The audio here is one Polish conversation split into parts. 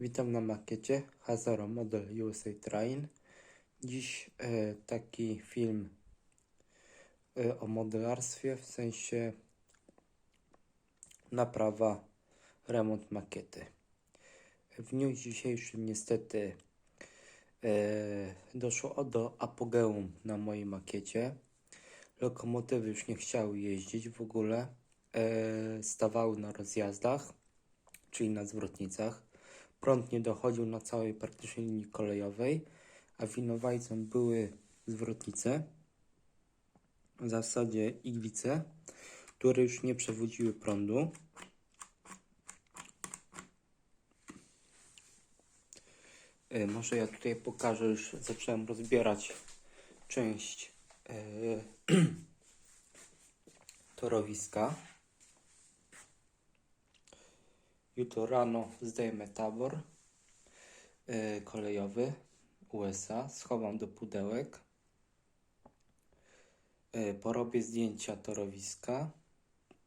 Witam na makiecie Hazaro Model USA Train. Dziś e, taki film e, o modelarstwie, w sensie naprawa, remont makiety. W dniu dzisiejszym niestety e, doszło do apogeum na mojej makiecie. Lokomotywy już nie chciały jeździć w ogóle, e, stawały na rozjazdach, czyli na zwrotnicach. Prąd nie dochodził na całej praktycznie linii kolejowej, a winowajcą były zwrotnice, w zasadzie iglice, które już nie przewodziły prądu. E, Może ja tutaj pokażę, już zacząłem rozbierać część e, torowiska. Jutro rano zdejmę tabor e, kolejowy USA, schowam do pudełek. E, porobię zdjęcia torowiska.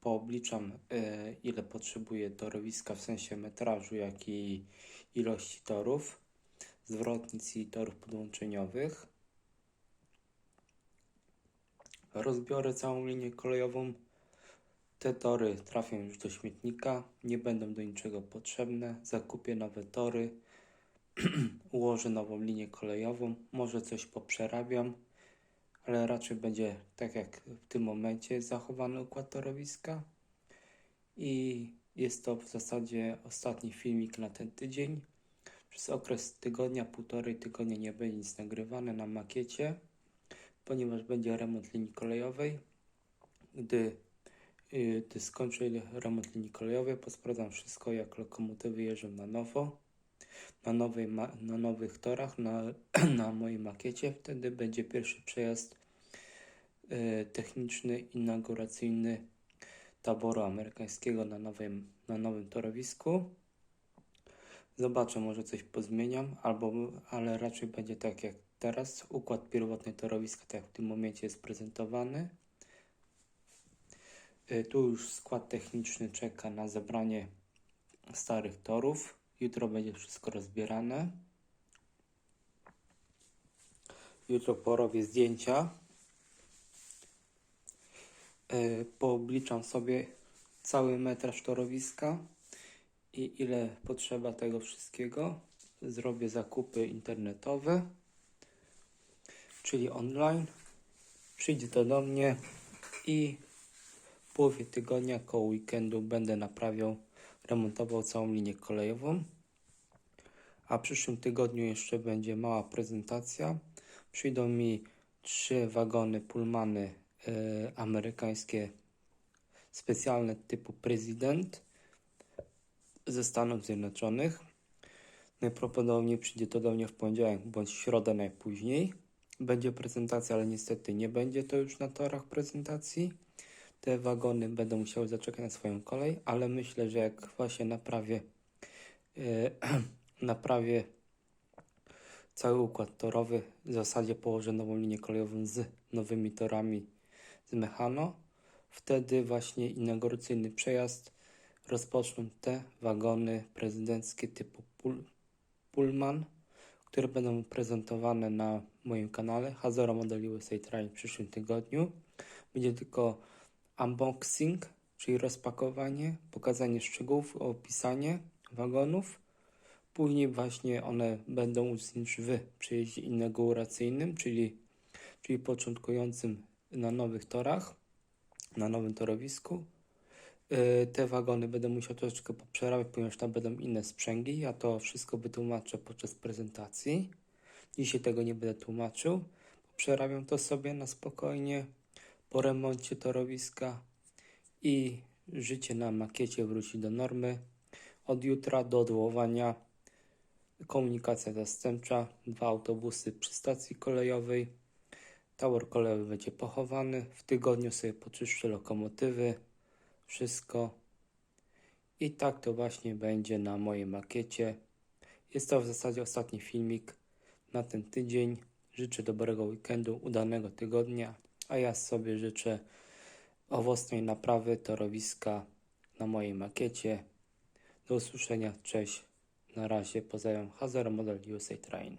Poobliczam e, ile potrzebuję torowiska w sensie metrażu, jak i ilości torów, zwrotnic i torów podłączeniowych. Rozbiorę całą linię kolejową te tory trafią już do śmietnika, nie będą do niczego potrzebne. Zakupię nowe tory, ułożę nową linię kolejową, może coś poprzerabiam, ale raczej będzie tak jak w tym momencie zachowany układ torowiska. I jest to w zasadzie ostatni filmik na ten tydzień. Przez okres tygodnia, półtorej tygodnia nie będzie nic nagrywane na makiecie, ponieważ będzie remont linii kolejowej. Gdy Gdy skończę remont linii kolejowej, posprawdzam wszystko, jak lokomotywy jeżdżą na nowo, na, nowej na nowych torach, na, na mojej makiecie. Wtedy będzie pierwszy przejazd y, techniczny, inauguracyjny taboru amerykańskiego na nowym, na nowym torowisku. Zobaczę, może coś pozmieniam, albo, ale raczej będzie tak jak teraz. Układ pierwotny torowiska, tak jak w tym momencie jest prezentowany. Y, Tu już skład techniczny czeka na zebranie starych torów. Jutro będzie wszystko rozbierane. Jutro porobię zdjęcia. Y, Poobliczam sobie cały metraż torowiska i ile potrzeba tego wszystkiego. Zrobię zakupy internetowe, czyli online. Przyjdzie to do mnie i połowie tygodnia, koło weekendu będę naprawiał, remontował całą linię kolejową. A w przyszłym tygodniu jeszcze będzie mała prezentacja. Przyjdą mi trzy wagony Pullmany e, amerykańskie specjalne typu Prezydent ze Stanów Zjednoczonych. Najprawdopodobniej przyjdzie to do mnie w poniedziałek bądź środę najpóźniej. Będzie prezentacja, ale niestety nie będzie to już na torach prezentacji te wagony będą musiały zaczekać na swoją kolej, ale myślę, że jak właśnie naprawię, e, naprawię cały układ torowy, w zasadzie położę nową linię kolejową z nowymi torami z Mechano, wtedy właśnie inauguracyjny przejazd rozpoczną te wagony prezydenckie typu Pull, Pullman, które będą prezentowane na moim kanale Hazara Model USA Train w przyszłym tygodniu. Będzie tylko unboxing, czyli rozpakowanie, pokazanie szczegółów, opisanie wagonów. Później właśnie one będą uczestniczyć w przejeździe inauguracyjnym, czyli, czyli początkującym na nowych torach, na nowym torowisku. Yy, Te wagony będę musiał troszeczkę poprzerabiać, ponieważ tam będą inne sprzęgi. Ja to wszystko wytłumaczę podczas prezentacji. Dzisiaj tego nie będę tłumaczył. Przerabiam to sobie na spokojnie po remoncie torowiska i życie na makiecie wróci do normy. Od jutra do odwołania komunikacja zastępcza, dwa autobusy przy stacji kolejowej. Tabor kolejowy będzie pochowany. W tygodniu sobie poczyszczę lokomotywy, wszystko. I tak to właśnie będzie na mojej makiecie. Jest to w zasadzie ostatni filmik na ten tydzień. Życzę dobrego weekendu, udanego tygodnia, a ja sobie życzę owocnej naprawy torowiska na mojej makiecie. Do usłyszenia, cześć, Na razie pozdrawiam Hazard Model USA Train.